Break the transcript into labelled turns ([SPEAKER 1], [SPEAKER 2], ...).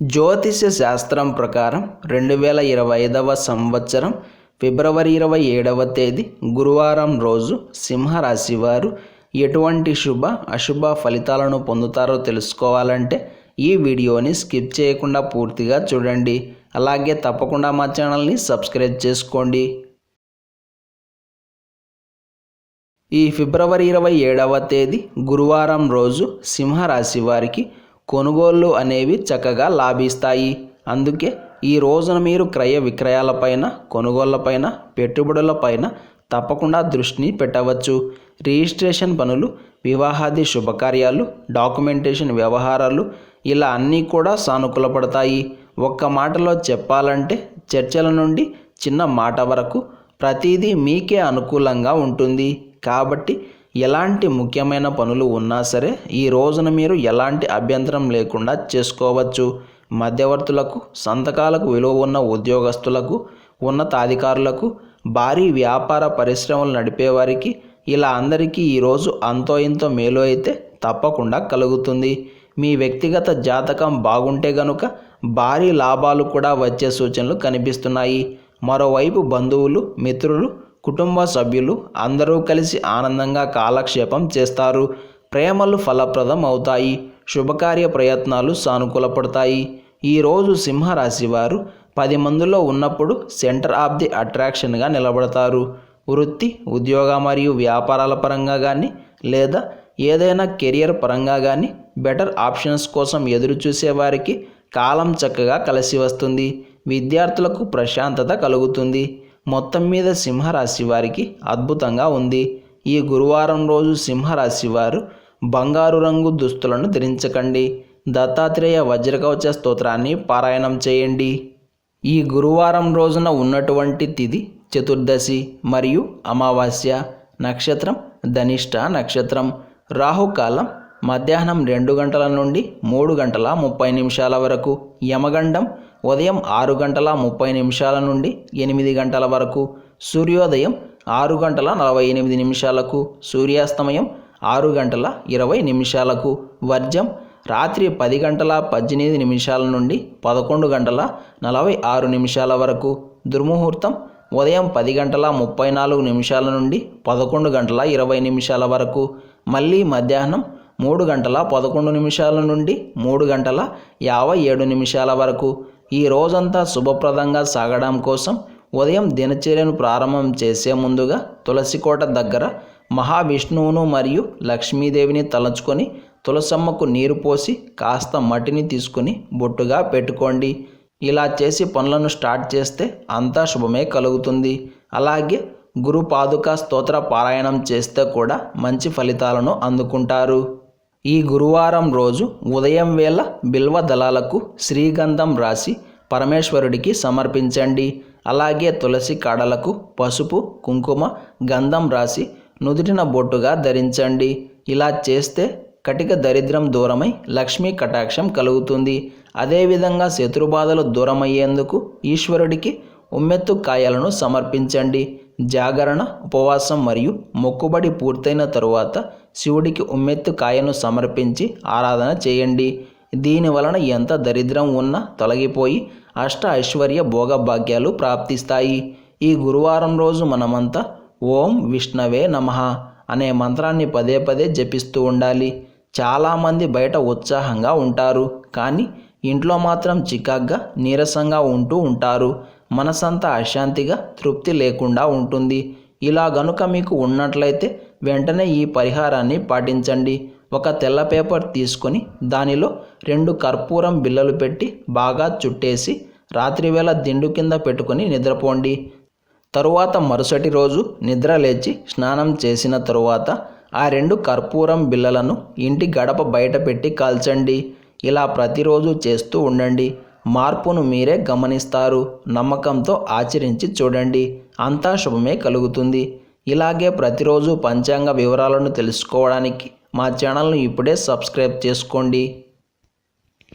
[SPEAKER 1] జ్యోతిష శాస్త్రం ప్రకారం రెండు వేల ఇరవై ఐదవ సంవత్సరం ఫిబ్రవరి ఇరవై ఏడవ తేదీ గురువారం రోజు సింహరాశి వారు ఎటువంటి శుభ అశుభ ఫలితాలను పొందుతారో తెలుసుకోవాలంటే ఈ వీడియోని స్కిప్ చేయకుండా పూర్తిగా చూడండి. అలాగే తప్పకుండా మా ఛానల్ని సబ్స్క్రైబ్ చేసుకోండి. ఈ ఫిబ్రవరి ఇరవై ఏడవ తేదీ గురువారం రోజు సింహరాశి వారికి కొనుగోళ్ళు అనేవి చక్కగా లాభిస్తాయి. అందుకే ఈ రోజున మీరు క్రయ విక్రయాలపైన కొనుగోళ్ళపైన పెట్టుబడులపైన తప్పకుండా దృష్టిని పెట్టవచ్చు. రిజిస్ట్రేషన్ పనులు వివాహాది శుభకార్యాలు డాక్యుమెంటేషన్ వ్యవహారాలు ఇలా అన్నీ కూడా సానుకూలపడతాయి ఒక్క మాటలో చెప్పాలంటే చర్చల నుండి చిన్న మాట వరకు ప్రతిదీ మీకే అనుకూలంగా ఉంటుంది. కాబట్టి ఎలాంటి ముఖ్యమైన పనులు ఉన్నా సరే ఈ రోజున మీరు ఎలాంటి అభ్యంతరం లేకుండా చేసుకోవచ్చు. మధ్యవర్తులకు సంతకాలకు విలువ ఉన్న ఉద్యోగస్తులకు ఉన్నతాధికారులకు భారీ వ్యాపార పరిశ్రమలు నడిపేవారికి ఇలా అందరికీ ఈరోజు అంతో ఇంతో మేలు అయితే తప్పకుండా కలుగుతుంది. మీ వ్యక్తిగత జాతకం బాగుంటే గనుక భారీ లాభాలు కూడా వచ్చే సూచనలు కనిపిస్తున్నాయి. మరోవైపు బంధువులు మిత్రులు కుటుంబ సభ్యులు అందరూ కలిసి ఆనందంగా కాలక్షేపం చేస్తారు. ప్రేమలు ఫలప్రదం అవుతాయి. శుభకార్య ప్రయత్నాలు సానుకూలపడతాయి. ఈరోజు సింహరాశి వారు పది మందిలో ఉన్నప్పుడు సెంటర్ ఆఫ్ ది అట్రాక్షన్గా నిలబడతారు. వృత్తి ఉద్యోగ మరియు వ్యాపారాల పరంగా కానీ లేదా ఏదైనా కెరియర్ పరంగా కానీ బెటర్ ఆప్షన్స్ కోసం ఎదురు చూసేవారికి కాలం చక్కగా కలిసి వస్తుంది. విద్యార్థులకు ప్రశాంతత కలుగుతుంది. మొత్తం మీద సింహరాశి వారికి అద్భుతంగా ఉంది. ఈ గురువారం రోజు సింహరాశి వారు బంగారు రంగు దుస్తులను ధరించకండి. దత్తాత్రేయ వజ్రకవచ స్తోత్రాన్ని పారాయణం చేయండి. ఈ గురువారం రోజున ఉన్నటువంటి తిథి చతుర్దశి మరియు అమావాస్య నక్షత్రం ధనిష్ట నక్షత్రం రాహుకాలం మధ్యాహ్నం రెండు గంటల నుండి మూడు గంటల ముప్పై నిమిషాల వరకు యమగండం ఉదయం ఆరు గంటల ముప్పై నిమిషాల నుండి ఎనిమిది గంటల వరకు సూర్యోదయం ఆరు గంటల నలభై ఎనిమిది నిమిషాలకు సూర్యాస్తమయం ఆరు గంటల ఇరవై నిమిషాలకు వర్జం రాత్రి పది గంటల పద్దెనిమిది నిమిషాల నుండి పదకొండు గంటల నలభై ఆరు నిమిషాల వరకు దుర్ముహూర్తం ఉదయం పది గంటల ముప్పై నాలుగు నిమిషాల నుండి పదకొండు గంటల ఇరవై నిమిషాల వరకు మళ్ళీ మధ్యాహ్నం మూడు గంటల పదకొండు నిమిషాల నుండి మూడు గంటల యాభై ఏడు నిమిషాల వరకు ఈ రోజంతా శుభప్రదంగా సాగడం కోసం ఉదయం దినచర్యను ప్రారంభం చేసే ముందుగా తులసికోట దగ్గర మహావిష్ణువును మరియు లక్ష్మీదేవిని తలుచుకొని తులసమ్మకు నీరు పోసి కాస్త మట్టిని తీసుకుని బొట్టుగా పెట్టుకోండి. ఇలా చేసి పనులను స్టార్ట్ చేస్తే అంతా శుభమే కలుగుతుంది. అలాగే గురు పాదుక స్తోత్ర పారాయణం చేస్తే కూడా మంచి ఫలితాలను అందుకుంటారు. ఈ గురువారం రోజు ఉదయం వేళ బిల్వ దళాలకు శ్రీగంధం రాసి పరమేశ్వరుడికి సమర్పించండి. అలాగే తులసి కాడలకు పసుపు కుంకుమ గంధం రాసి నుదుటిన బొట్టుగా ధరించండి. ఇలా చేస్తే కటిక దరిద్రం దూరమై లక్ష్మీ కటాక్షం కలుగుతుంది. అదేవిధంగా శత్రుబాధలు దూరమయ్యేందుకు ఈశ్వరుడికి ఉమ్మెత్తు కాయలను సమర్పించండి. జాగరణ ఉపవాసం మరియు మొక్కుబడి పూర్తయిన తరువాత శివుడికి ఉమ్మెత్తు కాయను సమర్పించి ఆరాధన చేయండి. దీని వలన ఎంత దరిద్రం ఉన్నా తొలగిపోయి అష్ట ఐశ్వర్య భోగభాగ్యాలు ప్రాప్తిస్తాయి. ఈ గురువారం రోజు మనమంతా ఓం విష్ణవే నమ అనే మంత్రాన్ని పదే పదే జపిస్తూ ఉండాలి. చాలామంది బయట ఉత్సాహంగా ఉంటారు. కానీ ఇంట్లో మాత్రం చికాగ్గా నీరసంగా ఉంటూ ఉంటారు. మనసంతా అశాంతిగా తృప్తి లేకుండా ఉంటుంది. ఇలా గనుక మీకు ఉన్నట్లయితే వెంటనే ఈ పరిహారాన్ని పాటించండి. ఒక తెల్ల పేపర్ తీసుకొని దానిలో రెండు కర్పూరం బిల్లలు పెట్టి బాగా చుట్టేసి రాత్రివేళ దిండు కింద పెట్టుకొని నిద్రపోండి. తరువాత మరుసటి రోజు నిద్ర లేచి స్నానం చేసిన తరువాత ఆ రెండు కర్పూరం బిల్లలను ఇంటి గడప బయట పెట్టి కాల్చండి. ఇలా ప్రతిరోజు చేస్తూ ఉండండి. మార్పును మీరే గమనిస్తారు. నమ్మకంతో ఆచరించి చూడండి. అంతా శుభమే కలుగుతుంది. ఇలాగే ప్రతిరోజు పంచాంగ వివరాలను తెలుసుకోవడానికి మా ఛానల్ను ఇప్పుడే సబ్స్క్రైబ్ చేసుకోండి.